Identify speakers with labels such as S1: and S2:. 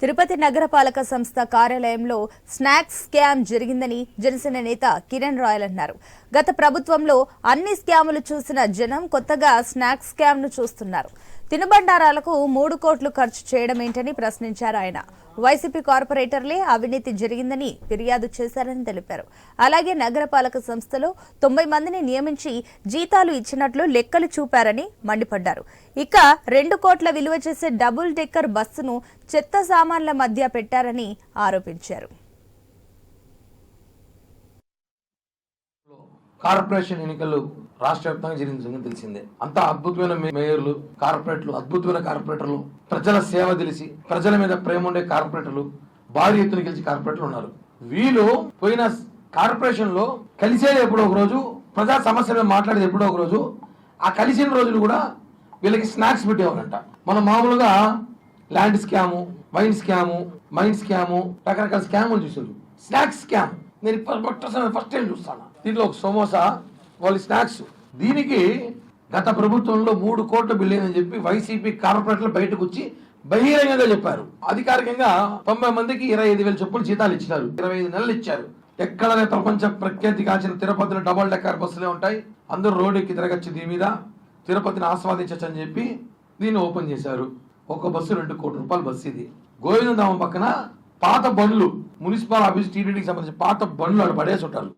S1: తిరుపతి నగరపాలక సంస్థ కార్యాలయంలో స్నాక్స్ స్కామ్ జరిగిందని జనసేన నేత కిరణ్ రాయల్ అన్నారు. గత ప్రభుత్వంలో అన్ని స్కాములు చూసిన జనం కొత్తగా స్నాక్స్ స్కామ్ను చూస్తున్నారు. తినుబండారాలకు మూడు కోట్లు ఖర్చు చేయడం ఏంటని ప్రశ్నించారు ఆయన. వైసీపీ కార్పొరేటర్లే అవినీతి జరిగిందని ఫిర్యాదు చేశారని తెలిపారు. అలాగే నగరపాలక సంస్థలో తొంభై మందిని నియమించి జీతాలు ఇచ్చినట్లు లెక్కలు చూపారని మండిపడ్డారు. ఇక రెండు కోట్ల విలువ చేసే డబుల్ డెక్కర్ బస్సును చెత్త సామాన్ల మధ్య పెట్టారని ఆరోపించారు.
S2: కార్పొరేషన్ ఎన్నికలు రాష్ట్ర వ్యాప్తంగా జరిగిన సంగతి తెలిసిందే. అంత అద్భుతమైన మేయర్లు కార్పొరేట్లు అద్భుతమైన కార్పొరేటర్లు ప్రజల సేవ తెలిసి ప్రజల మీద ప్రేమ ఉండే కార్పొరేటర్లు భారీ ఎత్తున గెలిచి కార్పొరేటర్లు ఉన్నారు. వీళ్ళు పోయిన కార్పొరేషన్లో కలిసేది ఎప్పుడో ఒక రోజు ప్రజా సమస్యల మాట్లాడేది ఎప్పుడో ఒక రోజు ఆ కలిసిన రోజులు కూడా వీళ్ళకి స్నాక్స్ పెట్టేవారంట మనం మామూలుగా land scam wine scam mine scam రకరకాల స్కాములు చూసారు స్నాక్స్ స్కామ్ నేను ఇప్పుడు ఫస్ట్ టైం చూస్తాను. దీంట్లో ఒక సమోసా వాళ్ళ స్నాక్స్ దీనికి గత ప్రభుత్వంలో మూడు కోట్ల బిల్లు అని చెప్పి వైసీపీ కార్పొరేటర్లు బయటకు వచ్చి బహిరంగంగా చెప్పారు. అధికారికంగా తొంభై మందికి ఇరవై ఐదు వేల చొప్పులు జీతాలు ఇచ్చినారు. ఇరవై ఐదు నెలలు ఇచ్చారు. ఎక్కడనే ప్రపంచ ప్రఖ్యాతి కాల్చిన తిరుపతిలో డబల్ డెక్కర్ బస్సులే ఉంటాయి. అందరూ రోడ్డు ఎక్కి తిరగచ్చు దీని మీద. తిరుపతిని ఆస్వాదించచ్చు అని చెప్పి దీన్ని ఓపెన్ చేశారు. ఒక బస్సు రెండు కోటి రూపాయల బస్సు ఇది. గోవిందధామం పక్కన పాత బండ్లు మున్సిపల్ ఆఫీస్ టీడీడీకి సంబంధించిన పాత బండ్లు అక్కడ పడేసి ఉంటారు.